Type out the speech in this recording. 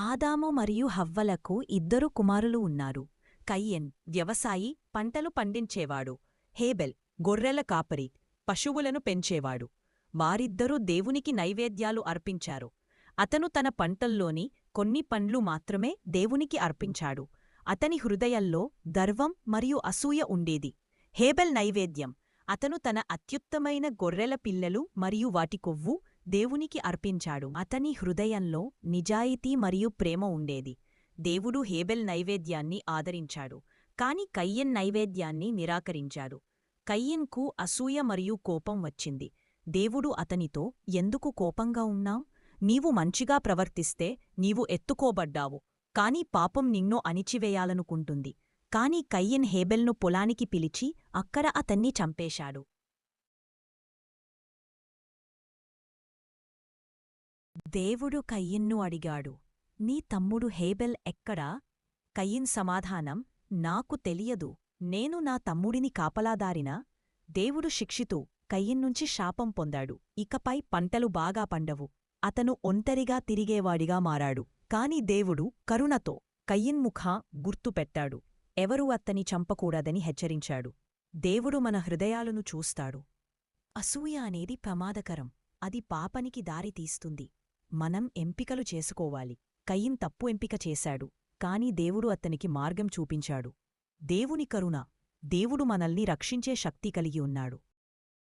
ఆదాము మరియు హవ్వలకు ఇద్దరు కుమారులు ఉన్నారు. కయ్యెన్ వ్యవసాయి పంటలు పండించేవాడు. హేబెల్ గొర్రెల కాపరి పశువులను పెంచేవాడు. వారిద్దరూ దేవునికి నైవేద్యాలు అర్పించారు. అతను తన పంటల్లోని కొన్ని పండ్లు మాత్రమే దేవునికి అర్పించాడు. అతని హృదయంలో దర్వం మరియు అసూయ ఉండేది. హేబెల్ నైవేద్యం. అతను తన అత్యుత్తమైన గొర్రెల పిల్లలు మరియు వాటి కొవ్వు దేవునికి అర్పించాడు. అతని హృదయంలో నిజాయితీ మరియు ప్రేమ ఉండేది. దేవుడు హేబెల్ నైవేద్యాన్ని ఆదరించాడు. కాని కయ్యన్ నైవేద్యాన్ని నిరాకరించాడు. కయ్యన్కు అసూయ మరియు కోపం వచ్చింది. దేవుడు అతనితో ఎందుకు కోపంగా ఉన్నావ్? నీవు మంచిగా ప్రవర్తిస్తే నీవు ఎత్తుకోబడ్డావు. కాని పాపం నిన్ను అణిచివేయాలనుకుంటుంది. కాని కయ్యన్ హేబెల్ను పొలానికి పిలిచి అక్కడ అతన్ని చంపేశాడు. దేవుడు కయ్యిన్ను అడిగాడు నీ తమ్ముడు హేబెల్ ఎక్కడా? కయ్యిన్ సమాధానం నాకు తెలియదు. నేను నా తమ్ముడిని కాపలాదారినా? దేవుడు శిక్షితూ కయ్యిన్నుంచి శాపం పొందాడు. ఇకపై పంటలు బాగా పండవు. అతను ఒంటరిగా తిరిగేవాడిగా మారాడు. కాని దేవుడు కరుణతో కయ్యిన్ముఖ గుర్తుపెట్టాడు ఎవరూ అత్తని చంపకూడదని హెచ్చరించాడు. దేవుడు మన హృదయాలను చూస్తాడు. అసూయ అనేది ప్రమాదకరం. అది పాపనికి దారితీస్తుంది మనం ఎంపికలు చేసుకోవాలి. కయ్యిన్ తప్పు ఎంపిక చేశాడు కాని దేవుడు అతనికి మార్గం చూపించాడు. దేవుని కరుణ దేవుడు మనల్ని రక్షించే శక్తి కలిగి ఉన్నాడు.